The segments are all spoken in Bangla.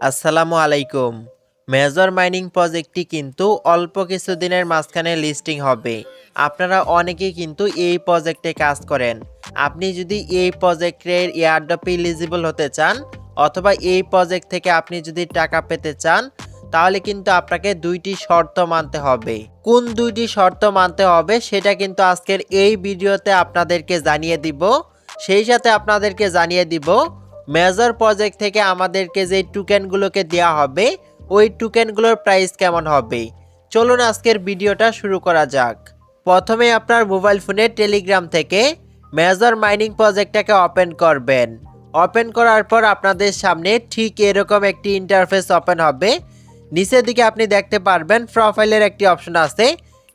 আসসালামু আলাইকুম। মেজর মাইনিং প্রজেক্টটি কিন্তু অল্প কিছু দিনের মাঝখানে লিস্টিং হবে। আপনারা অনেকেই কিন্তু এই প্রজেক্টে কাজ করেন। আপনি যদি এই প্রজেক্টের এয়ারডপ এলিজিবল হতে চান অথবা এই প্রজেক্ট থেকে আপনি যদি টাকা পেতে চান, তাহলে কিন্তু আপনাকে দুইটি শর্ত মানতে হবে। কোন দুইটি শর্ত মানতে হবে সেটা কিন্তু আজকের এই ভিডিওতে আপনাদেরকে জানিয়ে দিব। সেই সাথে আপনাদেরকে জানিয়ে দিব মেজর প্রজেক্ট থেকে আমাদেরকে যে টোকেনগুলোকে দেওয়া হবে, ওই টোকেনগুলোর প্রাইস কেমন হবে? চলুন আজকের ভিডিওটা শুরু করা যাক। প্রথমে আপনার মোবাইল ফোনে টেলিগ্রাম থেকে মেজর মাইনিং প্রজেক্টটাকে ওপেন করবেন। ওপেন করার পর আপনাদের সামনে ঠিক এরকম একটি ইন্টারফেস ওপেন হবে। নিচের দিকে আপনি দেখতে পারবেন প্রোফাইলের একটি অপশন আছে।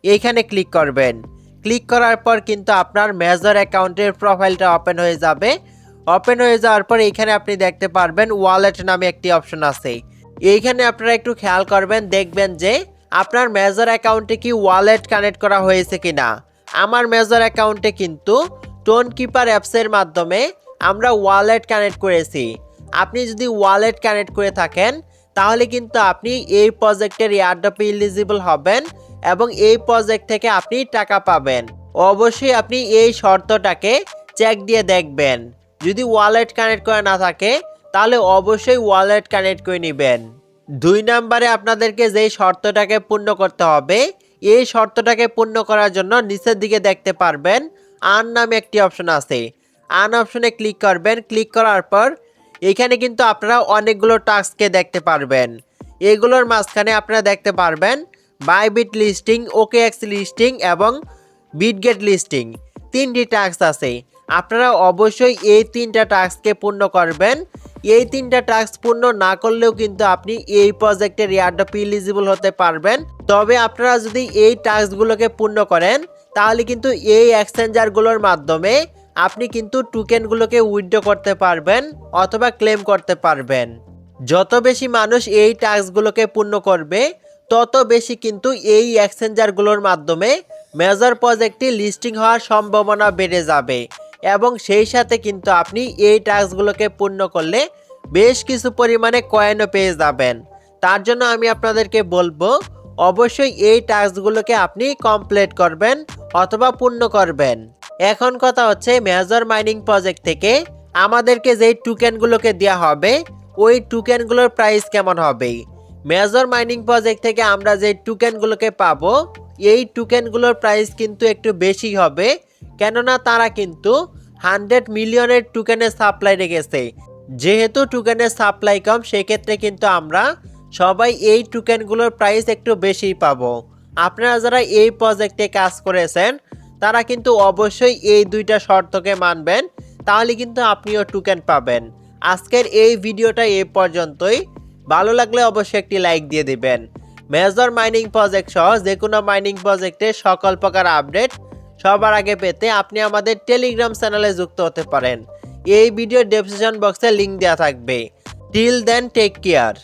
এইখানে ক্লিক করবেন। ক্লিক করার পর কিন্তু আপনার মেজর অ্যাকাউন্টের প্রোফাইলটা ওপেন হয়ে যাবে। ওপেন হয়ে যাওয়ার পর এখানে আপনি দেখতে পারবেন ওয়ালেট নামে একটি অপশন আছে। এইখানে আপনারা একটু খেয়াল করবেন, দেখবেন যে আপনার মেজর অ্যাকাউন্টে কি ওয়ালেট কানেক্ট করা হয়েছে কিনা। আমার মেজর অ্যাকাউন্টে কিন্তু টোন কিপার অ্যাপসের মাধ্যমে আমরা ওয়ালেট কানেক্ট করেছি। আপনি যদি ওয়ালেট কানেক্ট করে থাকেন, তাহলে কিন্তু আপনি এই প্রজেক্টের এয়ারডপে ইলিজিবল হবেন এবং এই প্রজেক্ট থেকে আপনি টাকা পাবেন। অবশ্যই আপনি এই শর্তটাকে চেক দিয়ে দেখবেন। যদি ওয়ালেট কানেক্ট করা না থাকে, তাহলে অবশ্যই ওয়ালেট কানেক্ট করে নেবেন। দুই নাম্বারে আপনাদেরকে যেই শর্তটাকে পূর্ণ করতে হবে, এই শর্তটাকে পূর্ণ করার জন্য নিচের দিকে দেখতে পারবেন আন নামে একটি অপশন আছে। আন অপশনে ক্লিক করবেন। ক্লিক করার পর এখানে কিন্তু আপনারা অনেকগুলো টাস্ককে দেখতে পারবেন। এগুলোর মাঝখানে আপনারা দেখতে পারবেন Bybit listing okay X listing এবং বিটগেট লিস্টিং তিনটি টাস্ক আছে। আপনারা অবশ্যই এই তিনটা টাস্ককে পূর্ণ করবেন। এই তিনটা টাস্ক পূর্ণ না করলেও কিন্তু আপনি এই প্রজেক্টের এয়ারডপ ইলিজিবল হতে পারবেন। তবে আপনারা যদি এই টাস্কগুলোকে পূর্ণ করেন, তাহলে কিন্তু এই এক্সচেঞ্জারগুলোর মাধ্যমে আপনি কিন্তু টোকেনগুলোকে উইথড্র করতে পারবেন অথবা ক্লেম করতে পারবেন। যত বেশি মানুষ এই টাস্কগুলোকে পূর্ণ করবে, তত বেশি কিন্তু এই এক্সচেঞ্জারগুলোর মাধ্যমে মেজর প্রজেক্টটি লিস্টিং হওয়ার সম্ভাবনা বেড়ে যাবে। এবং সেই সাথে কিন্তু আপনি এই টাস্কগুলোকে পূর্ণ করলে বেশ কিছু পরিমাণে কয়েনও পেয়ে যাবেন। তার জন্য আমি আপনাদেরকে বলব, অবশ্যই এই টাস্কগুলোকে আপনি কমপ্লিট করবেন অথবা পূর্ণ করবেন। এখন কথা হচ্ছে মেজর মাইনিং প্রজেক্ট থেকে আমাদেরকে যেই টোকেনগুলোকে দেওয়া হবে, ওই টোকেনগুলোর প্রাইস কেমন হবে? মেজর মাইনিং প্রজেক্ট থেকে আমরা যে টোকেনগুলোকে পাবো, এই টোকেনগুলোর প্রাইস কিন্তু একটু বেশি হবে। কেননা তারা কিন্তু হান্ড্রেড মিলিয়নের টোকেনের সাপ্লাই রেখেছে যেহেতু টোকেনের সাপ্লাই কম, সেক্ষেত্রে কিন্তু আমরা সবাই এই টোকেনগুলোর প্রাইস একটু বেশি পাবো। আপনারা যারা এই প্রজেক্টে কাজ করেছেন, তারা কিন্তু অবশ্যই এই দুইটা শর্তকে মানবেন, তাহলে কিন্তু আপনিও টোকেন পাবেন। আজকের এই ভিডিওটা এই পর্যন্তই। ভালো লাগলে অবশ্যই একটি লাইক দিয়ে দিবেন। মেজর মাইনিং প্রজেক্ট সহ যে কোনো মাইনিং প্রজেক্টের সকল প্রকার আপডেট সবার আগে পেতে আপনি আমাদের টেলিগ্রাম চ্যানেলে যুক্ত হতে পারেন। এই ভিডিও ডেসক্রিপশন বক্সে লিঙ্ক দেওয়া থাকবে। Till then take care